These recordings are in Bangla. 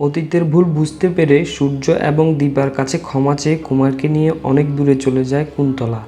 অতীতের ভুল বুঝতে পেরে সূর্য এবং দীপার কাছে ক্ষমা চেয়ে কুমারকে নিয়ে অনেক দূরে চলে যায় কুন্তলা।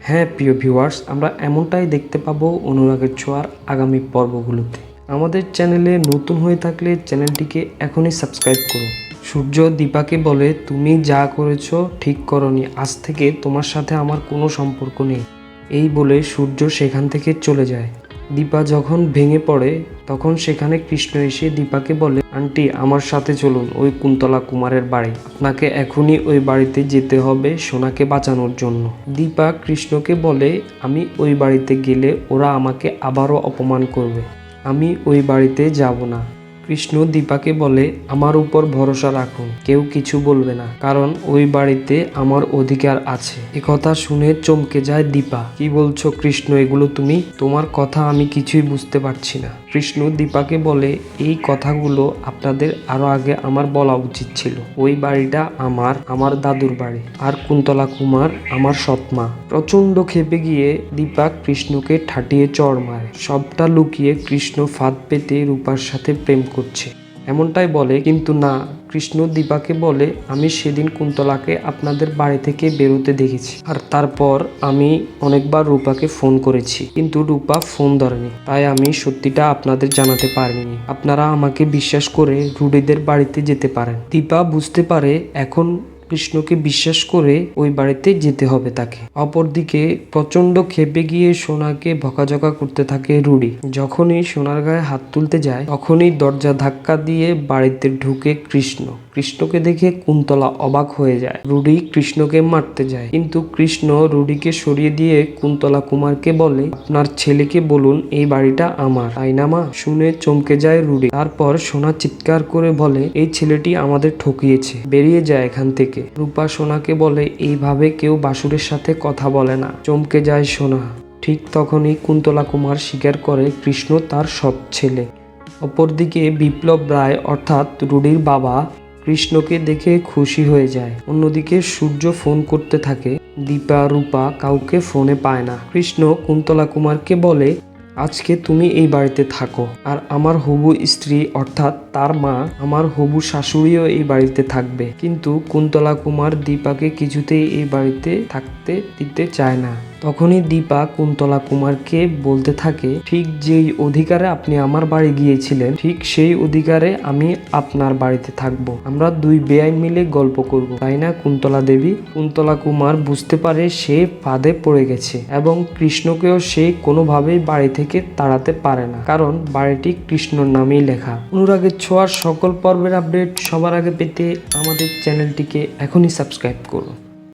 হ্যাঁ প্রিয় ভিউয়ার্স আমরা এমনটাই দেখতে পাবো অনুরাগের ছোঁয়ার আগামী পর্বগুলোতে। আমাদের চ্যানেলে নতুন হয়ে থাকলে চ্যানেলটিকে এখনই সাবস্ক্রাইব করুন। সূর্য দীপাকে বলে, তুমি যা করেছ, ঠিক করনি। আজ থেকে তোমার সাথে আমার কোনো সম্পর্ক নেই। এই বলে সূর্য সেখান থেকে চলে যায়। দীপা যখন ভেঙে পড়ে, তখন সেখানে কৃষ্ণ এসে দীপাকে বলে, আন্টি, আমার সাথে চলুন, ওই কুন্তলা কুমারের বাড়ি। আপনাকে এখনই ওই বাড়িতে যেতে হবে সোনাকে বাঁচানোর জন্য। দীপা কৃষ্ণকে বলে, আমি ওই বাড়িতে গেলে ওরা আমাকে আবারও অপমান করবে। আমি ওই বাড়িতে যাব না। কৃষ্ণ দীপাকে বলে, আমার উপর ভরসা রাখুন, কেউ কিছু বলবে না, কারণ ওই বাড়িতে আমার অধিকার আছে। কথা শুনে চমকে যায় দীপা। কি বলছো কৃষ্ণ, এগুলো তুমি? তোমার কথা আমি কিছুই বুঝতে পারছি না। কৃষ্ণ দীপাকে বলে, এই কথাগুলো আপনাদের আরও আগে আমার বলা উচিত ছিল। ওই বাড়িটা আমার আমার দাদুর বাড়ি। আর কুন্তলা কুমার আমার সৎমা। প্রচণ্ড খেপে গিয়ে দীপাক কৃষ্ণকে ঠাটিয়ে চড় মারে। সবটা লুকিয়ে কৃষ্ণ ফাঁদ পেতে রূপার সাথে প্রেম করছে। এমনটাই বলে, কিন্তু না, কৃষ্ণ দীপাকে বলে, আমি সেদিন কুন্তলাকে আপনাদের বাড়ি থেকে বেরোতে দেখেছি। আর তারপর আমি অনেকবার রূপাকে ফোন করেছি, কিন্তু রূপা ফোন ধরেনি। তাই আমি সত্যিটা আপনাদের জানাতে পারিনি। আপনারা আমাকে বিশ্বাস করে রুডিদের বাড়িতে যেতে পারেন। দীপা বুঝতে পারে, এখন কৃষ্ণকে বিশ্বাস করে ওই বাড়িতে যেতে হবে তাকে। অপরদিকে প্রচণ্ড খেপে গিয়ে সোনাকে ভকাঝকা করতে থাকে রুডি। যখনই সোনার গায়ে হাত তুলতে যায়, তখনই দরজা ধাক্কা দিয়ে বাড়িতে ঢুকে কৃষ্ণ। কৃষ্ণকে দেখে কুন্তলা অবাক হয়ে যায়। রুডি কৃষ্ণকে মারতে যায়। কিন্তু কৃষ্ণ রুডিকে সরিয়ে দিয়ে কুন্তলা কুমারকে বলে, আপনার ছেলেকে বলুন, এই বাড়িটা আমার। তাই না, মা? শুনে চমকে যায় রুডি। তারপর সোনা চিৎকার করে বলে, এই ছেলেটি আমাদের ঠকিয়েছে। বেরিয়ে যায় এখান থেকে। রূপা সোনাকে বলে, এইভাবে কেউ বাসুরের সাথে কথা বলে না। চমকে যায় সোনা। ঠিক তখনই কুন্তলা কুমার স্বীকার করে, কৃষ্ণ তার সৎ ছেলে। অপরদিকে বিপ্লব রায় অর্থাৎ রুডির বাবা কৃষ্ণকে দেখে খুশি হয়ে যায়। অন্যদিকে সূর্য ফোন করতে থাকে। দীপা, রূপা কাউকে ফোনে পায় না। কৃষ্ণ কুন্তলা কুমারকে বলে, আজকে তুমি এই বাড়িতে থাকো। আর আমার হবু স্ত্রী, অর্থাৎ তার মা, আমার হবু শাশুড়িও এই বাড়িতে থাকবে। কিন্তু কুন্তলা কুমার দীপাকে কিছুতেই এই বাড়িতে থাকতে দিতে চায় না। তখনই দীপা কুন্তলা কুমারকে বলতে থাকে, ঠিক যেই অধিকারে আপনি আমার বাড়ি গিয়েছিলেন, ঠিক সেই অধিকারে আমি আপনার বাড়িতে থাকব। আমরা দুই বেআই মিলে গল্প করব। তাই না, কুন্তলা দেবী? কুন্তলা কুমার বুঝতে পারে সে ফাঁদে পড়ে গেছে এবং কৃষ্ণকেও সে কোনোভাবেই বাড়ি থেকে তাড়াতে পারে না। কারণ বাড়িটি কৃষ্ণর নামেই লেখা। অনুরাগের ছোঁয়ার সকল পর্বের আপডেট সবার আগে পেতে আমাদের চ্যানেলটিকে এখনই সাবস্ক্রাইব করুন।